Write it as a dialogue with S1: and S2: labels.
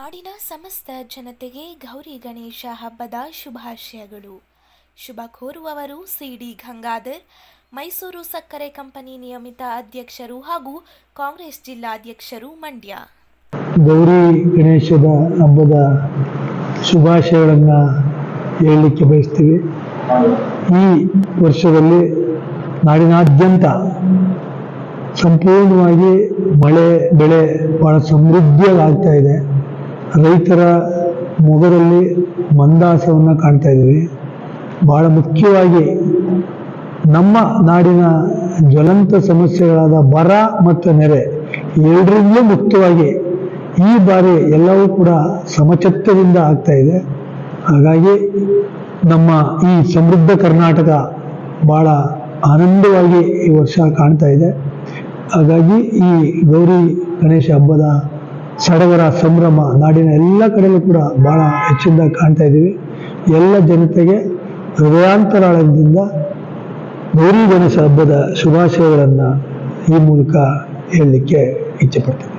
S1: ನಾಡಿನ ಸಮಸ್ತ ಜನತೆಗೆ ಗೌರಿ ಗಣೇಶ ಹಬ್ಬದ ಶುಭಾಶಯಗಳು. ಶುಭ ಕೋರುವವರು ಸಿಡಿ ಗಂಗಾಧರ್. ಮೈಸೂರು ಸಕ್ಕರೆ ಕಂಪನಿ ನಿಯಮಿತ ಅಧ್ಯಕ್ಷರು ಹಾಗೂ ಕಾಂಗ್ರೆಸ್ ಜಿಲ್ಲಾಧ್ಯಕ್ಷರು ಮಂಡ್ಯ.
S2: ಗೌರಿ ಗಣೇಶದ ಹಬ್ಬದ ಶುಭಾಶಯಗಳನ್ನು ಹೇಳಲಿಕ್ಕೆ ಬಯಸ್ತೀವಿ. ಈ ವರ್ಷದಲ್ಲಿ ನಾಡಿನಾದ್ಯಂತ ಸಂಪೂರ್ಣವಾಗಿ ಮಳೆ, ಬೆಳೆ ಬಹಳ ಸಮೃದ್ಧಿಯಾಗಿ ಇದೆ. ರೈತರ ಮೊಗದಲ್ಲಿ ಮಂದಾಸವನ್ನು ಕಾಣ್ತಾ ಇದ್ದೀವಿ ಬಹಳ ಮುಖ್ಯವಾಗಿ ನಮ್ಮ ನಾಡಿನ ಜ್ವಲಂತ ಸಮಸ್ಯೆಗಳಾದ ಬರ ಮತ್ತು ನೆರೆ ಎರಡರಿಂದಲೂ ಮುಕ್ತವಾಗಿ ಈ ಬಾರಿ ಎಲ್ಲವೂ ಕೂಡ ಸಮಚಿತ್ತದಿಂದ ಆಗ್ತಾ ಇದೆ. ಹಾಗಾಗಿ ನಮ್ಮ ಈ ಸಮೃದ್ಧ ಕರ್ನಾಟಕ ಬಹಳ ಆನಂದವಾಗಿ ಈ ವರ್ಷ ಕಾಣ್ತಾ ಇದೆ. ಹಾಗಾಗಿ ಈ ಗೌರಿ ಗಣೇಶ ಹಬ್ಬದ ಸಡಗರ, ಸಂಭ್ರಮ ನಾಡಿನ ಎಲ್ಲ ಕಡೆಯಲ್ಲೂ ಕೂಡ ಭಾಳ ಹೆಚ್ಚಿಂದ ಕಾಣ್ತಾ ಇದ್ದೀವಿ. ಎಲ್ಲ ಜನತೆಗೆ ಹೃದಯಾಂತರಾಳದಿಂದ ಗೌರಿ ಗಣೇಶ ಹಬ್ಬದ ಶುಭಾಶಯಗಳನ್ನು ಈ ಮೂಲಕ ಹೇಳಲಿಕ್ಕೆ ಇಚ್ಛೆಪಡ್ತೀನಿ